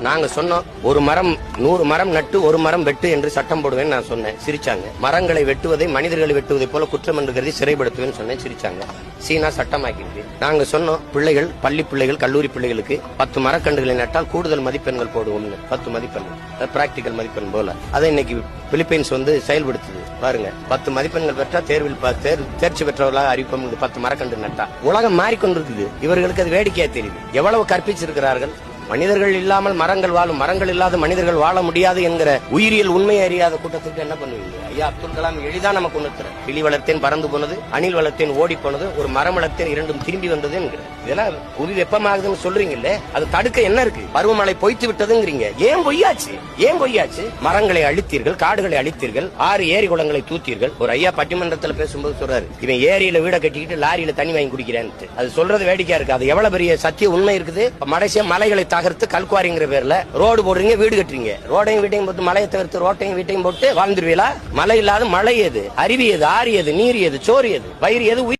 நாங்க சொன்னோம் ஒரு மரம் நூறு மரம் நட்டு ஒரு மரம் வெட்டு என்று சட்டம் போடுவேன் நான் சொன்னேன் சிரிச்சாங்க. மரங்களை வெட்டுவதை மனிதர்களை வெட்டுவதை போல குற்றம் என்று கருதி சிறைப்படுத்துவேன் சொன்னேன் சிரிச்சாங்க. சீனா சட்டமாக்கிருக்கு நாங்க சொன்னோம் பிள்ளைகள் பள்ளி பிள்ளைகள் கல்லூரி பிள்ளைகளுக்கு பத்து மரக்கன்றுகளை நட்டால் கூடுதல் மதிப்பெண்கள் போடுவோம்னு. பத்து மதிப்பெண்கள் பிராக்டிக்கல் மதிப்பெண் போல. அதை இன்னைக்கு பிலிப்பைன்ஸ் வந்து செயல்படுத்துது. பாருங்க பத்து மதிப்பெண்கள் பெற்றா தேர்வில் தேர்- தேர்ச்சி பெற்றவர்களாக அறிவிப்போம் பத்து மரக்கன்று நட்டா. உலகம் மாறிக்கொண்டிருக்குது. இவர்களுக்கு அது வேடிக்கையா தெரியுது. எவ்வளவு கற்பிச்சிருக்கிறார்கள்? மனிதர்கள் இல்லாமல் மரங்கள் வாழும். மரங்கள் இல்லாத மனிதர்கள் வாழ முடியாது என்கிற உயிரியல் உண்மையை அறியாத கூட்டத்துக்கு என்ன பண்ணுவீங்க? ஐயா அப்துல் கலாம் எளிதா நமக்கு உணர்த்துறேன் கிளி வளர்த்தேன் பறந்து போனது அணில் வளர்த்தேன் ஓடி போனது ஒரு மரம் வளர்த்தேன் இரண்டும் திரும்பி வந்தது என்கிற. இதெல்லாம் புவி வெப்பமாகுதுன்னு சொல்றீங்கல்ல அது தடுக்க என்ன இருக்கு? பருவமழை பொய்த்து விட்டதுங்கிறீங்க. ஏன் பொய்யாச்சு? ஏன் பொய்யாச்சு? மரங்களை அழித்தீர்கள் காடுகளை அழித்தீர்கள் ஆறு ஏரி குளங்களை தூத்தீர்கள். ஒரு ஐயா பட்டிமன்றத்தில் பேசும்போது சொல்றாரு இவன் ஏரியில வீடை கட்டிக்கிட்டு லாரியில தண்ணி வாங்கி குடிக்கிறேன் அது சொல்றது வேடிக்கையா இருக்கு. அது எவ்வளவு பெரிய சத்திய உண்மை இருக்குது? மடைசிய மலைகளை நகர்த்து கல்குவாரிங்கிற பேர்ல ரோடு போடுறீங்க வீடு கட்டுறீங்க. ரோடையும் வீட்டையும் போட்டு மலையை தவிர்த்து ரோட்டையும் வீட்டையும் போட்டு வாழ்ந்துருவீங்களா மழை இல்லாத மழை எது? அருவி எது? ஆறு எது? நீர் எது? சோறு எது? வயிறு எது?